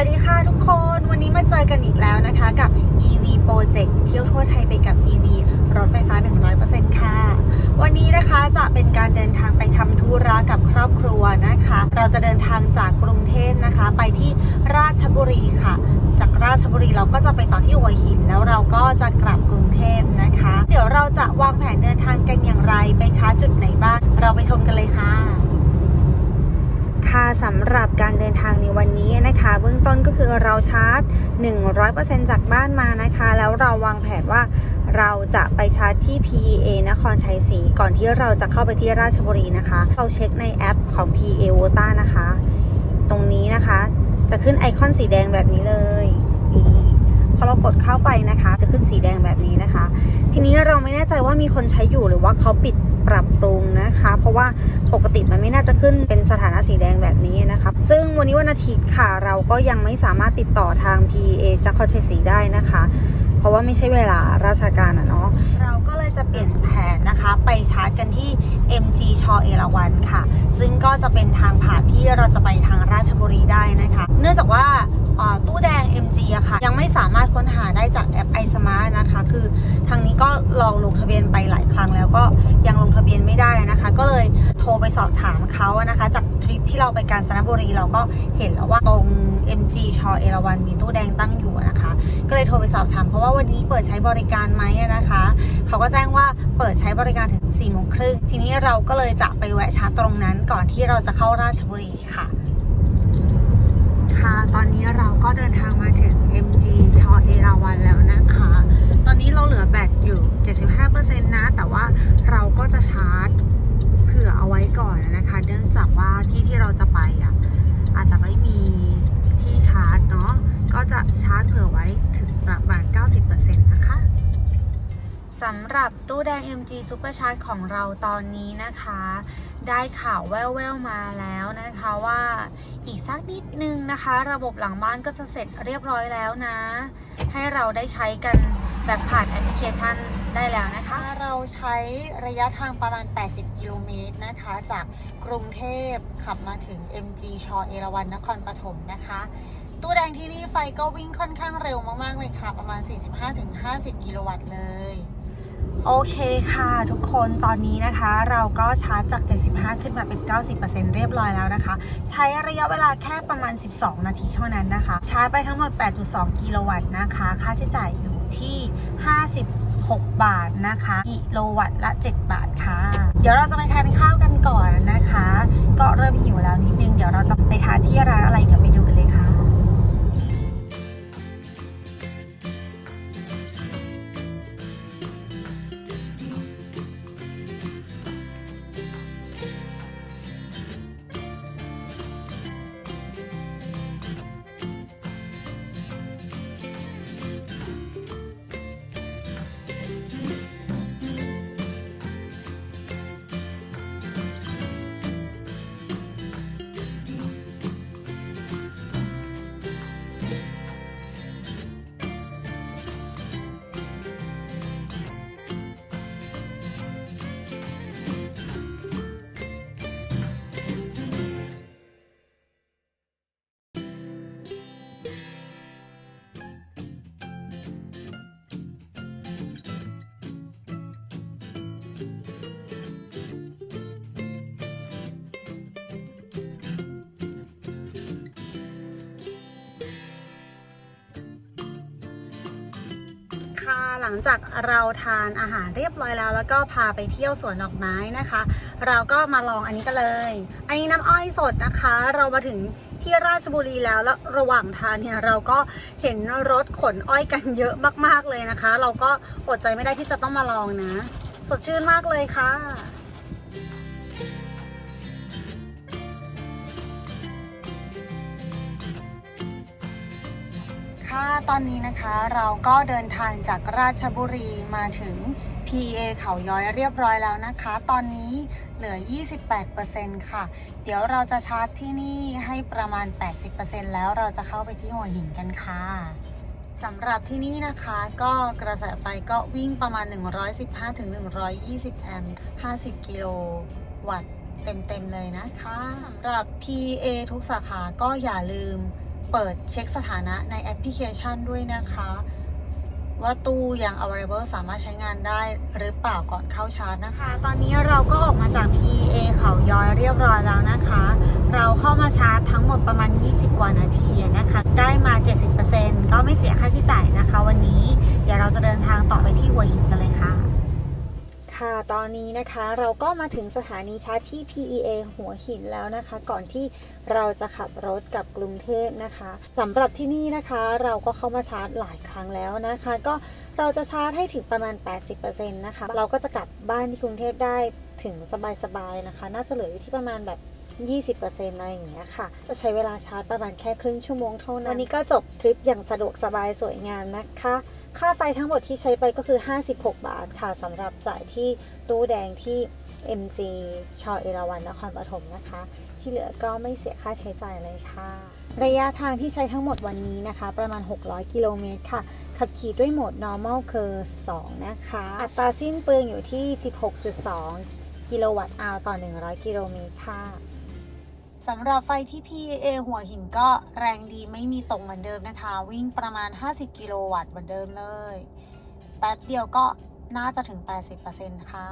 วัสดีค่ะทุกคนวันนี้มาเจอกันอีกแล้วนะคะกับ EV Project เที่ยวทั่วไทยไปกับ EV รถไฟฟ้า 100%ค่ะ วันนี้นะคะจะเป็นการเดินทางไปทำธุระกับครอบครัวนะคะ เราจะเดินทางจากกรุงเทพนะคะ ไปที่ราชบุรีค่ะ จากราชบุรีเราก็จะไปต่อที่หัวหิน แล้วเราก็จะกลับกรุงเทพนะคะ เดี๋ยวเราจะวางแผนเดินทางกันอย่างไร ไปชาร์จจุดไหนบ้างเราไปชมกันเลยค่ะ ค่ะสำหรับการเดินทางในวันนี้นะคะ เบื้องต้นก็คือเราชาร์จ 100%จากบ้านมานะคะ แล้วเราวางแผนว่าเราจะไปชาร์จที่ PEA นครชัยศรีก่อนที่เราจะเข้าไปที่ราชบุรีนะคะ เราเช็คในแอปของ PEA v o t a นะคะ ตรงนี้นะคะ จะขึ้นไอคอนสีแดงแบบนี้เลยพอเรากดเข้าไปนะคะ จะขึ้นสีแดงแบบนี้นะคะ ทีนี้เราไม่แน่ใจว่ามีคนใช้อยู่หรือว่าเขาปิด ปรับปรุงนะคะ เพราะว่าปกติมันไม่น่าจะขึ้นเป็นสถานะสีแดงแบบนี้นะคะซึ่งวันนี้วันอาทิตย์ค่ะเราก็ยังไม่สามารถติดต่อทาง PA นครชัยศรีได้นะคะ เพราะว่าไม่ใช่เวลาราชการอะเนาะเราก็เลยจะเปลี่ยนแผนนะคะไปชาร์จกันที่ MG ชอเอราวันค่ะ ซึ่งก็จะเป็นทางผ่านที่เราจะไปทาง ได้นะคะ เนื่องจากว่าตู้แดง MG อะค่ะ ยังไม่สามารถค้นหาได้จากแอป iSmart นะคะ คือทางนี้ก็ลองลงทะเบียนไปหลายครั้งแล้วก็ยังลงทะเบียนไม่ได้นะคะ ก็เลยโทรไปสอบถามเขาอะนะคะ จากทริปที่เราไปกาญจนบุรีเราก็เห็นแล้วว่าตรง MG ชอเอราวันมีตู้แดงตั้งอยู่นะคะ ก็เลยโทรไปสอบถามเพราะว่าวันนี้เปิดใช้บริการไหมนะคะ เขาก็แจ้งว่าเปิดใช้บริการถึง4ี่โมงครึ่งทีนี้เราก็เลยจะไปแวะชาร์จตรงนั้นก่อนที่เราจะเข้าราชบุรีค่ะ คะ ตอนนี้เราก็เดินทางมาถึง MG ชอเอราวันแล้วนะคะ ตอนนี้เราเหลือแบตอยู่ 75%นะ แต่ว่าเราก็จะชาร์จเผื่อเอาไว้ก่อนนะคะ เนื่องจากว่าที่ที่เราจะไปอะอาจจะไม่มีที่ชาร์จเนาะ ก็จะชาร์จเผื่อไว้ถึงประมาณ 90%น สำหรับตู้แดง MG Super Charge ของเราตอนนี้นะคะ ได้ข่าวแว่วๆมาแล้วนะคะว่าอีกสักนิดนึงนะคะ ระบบหลังบ้านก็จะเสร็จเรียบร้อยแล้วนะ ให้เราได้ใช้กันแบบผ่านแอปพลิเคชันได้แล้วนะคะ เราใช้ระยะทางประมาณ 80 กิโลเมตรนะคะ จากกรุงเทพขับมาถึง MG ชอเอราวันนครปฐมนะคะ ตู้แดงที่นี่ไฟก็วิ่งค่อนข้างเร็วมาก ๆ เลยค่ะ ประมาณ 45-50 กิโลวัตต์เลย โอเคค่ะทุกคนตอนนี้นะคะ เราก็ชาร์จจาก 75 ขึ้นมาเป็น 90%เรียบร้อยแล้วนะคะ ใช้ระยะเวลาแค่ประมาณ 12 นาทีเท่านั้นนะคะ ชาร์จไปทั้งหมด 8.2 กิโลวัตต์นะคะ ค่าใช้จ่ายอยู่ที่ 56 บาทนะคะ กิโลวัตต์ละ 7 บาทค่ะ เดี๋ยวเราจะไปทานข้าวกันก่อนนะคะ ก็เริ่มหิวแล้วนิดนึง เดี๋ยวเราจะไปทานที่ร้านอะไรเดี๋ยวไปดู หลังจากเราทานอาหารเรียบร้อยแล้ว แล้วก็พาไปเที่ยวสวนดอกไม้นะคะ เราก็มาลองอันนี้กันเลย อันนี้น้ำอ้อยสดนะคะ เรามาถึงที่ราชบุรีแล้วแล้วระหว่างทางเนี่ยเราก็เห็นรถขนอ้อยกันเยอะมากๆเลยนะคะ เราก็อดใจไม่ได้ที่จะต้องมาลองนะ สดชื่นมากเลยค่ะ ค่ะ ตอนนี้นะคะเราก็เดินทางจากราชบุรีมาถึง PA เขาย้อยเรียบร้อยแล้วนะคะ ตอนนี้เหลือ 28%ค่ะ เดี๋ยวเราจะชาร์จที่นี่ให้ประมาณ 80%แล้วเราจะเข้าไปที่หัวหินกันค่ะสำหรับที่นี่นะคะก็กระแสไฟก็วิ่งประมาณ 115-120 แอมป์ 50 กิโลวัตต์เต็มๆเลยนะคะสำหรับ PA ทุกสาขาก็อย่าลืม เปิดเช็คสถานะในแอปพลิเคชันด้วยนะคะ ว่าตู้ยัง available สามารถใช้งานได้หรือเปล่าก่อนเข้าชาร์จนะคะ ตอนนี้เราก็ออกมาจาก PA เขาย้อยเรียบร้อยแล้วนะคะ เราเข้ามาชาร์จทั้งหมดประมาณ 20 กว่านาทีนะคะ ได้มา 70%ก็ไม่เสียค่าใช้จ่ายนะคะ วันนี้เดี๋ยวเราจะเดินทางต่อไปที่หัวหินกัน ค่ะ ตอนนี้นะคะเราก็มาถึงสถานีชาร์จที่ PEA หัวหินแล้วนะคะ ก่อนที่เราจะขับรถกลับกรุงเทพนะคะสำหรับที่นี่นะคะ เราก็เข้ามาชาร์จหลายครั้งแล้วนะคะ ก็เราจะชาร์จให้ถึงประมาณ 80%นะคะ เราก็จะกลับบ้านที่กรุงเทพได้ถึงสบายๆนะคะ น่าจะเหลืออยู่ที่ประมาณแบบ20%อะไรอย่างเงี้ยค่ะ จะใช้เวลาชาร์จประมาณแค่ครึ่งชั่วโมงเท่านั้น วันนี้ก็จบทริปอย่างสะดวกสบายสวยงามนะคะ ค่าไฟทั้งหมดที่ใช้ไปก็คือ 56 บาทค่ะสำหรับจ่ายที่ตู้แดงที่ MG ชอเอราวันนครปฐมนะคะ ที่เหลือก็ไม่เสียค่าใช้จ่ายเลยค่ะ ระยะทางที่ใช้ทั้งหมดวันนี้นะคะ ประมาณ 600 กิโลเมตรค่ะ ขับขี่ด้วยโหมด normal คือ 2 นะคะ อัตราสิ้นเปลืองอยู่ที่ 16.2 กิโลวัตต์อาวต่อ 100 กิโลเมตรค่ะ สำหรับไฟที่ PA หัวหินก็แรงดีไม่มีตกเหมือนเดิมนะคะ วิ่งประมาณ 50 กิโลวัตต์เหมือนเดิมเลย แป๊บเดียวก็น่าจะถึง 80%ค่ะ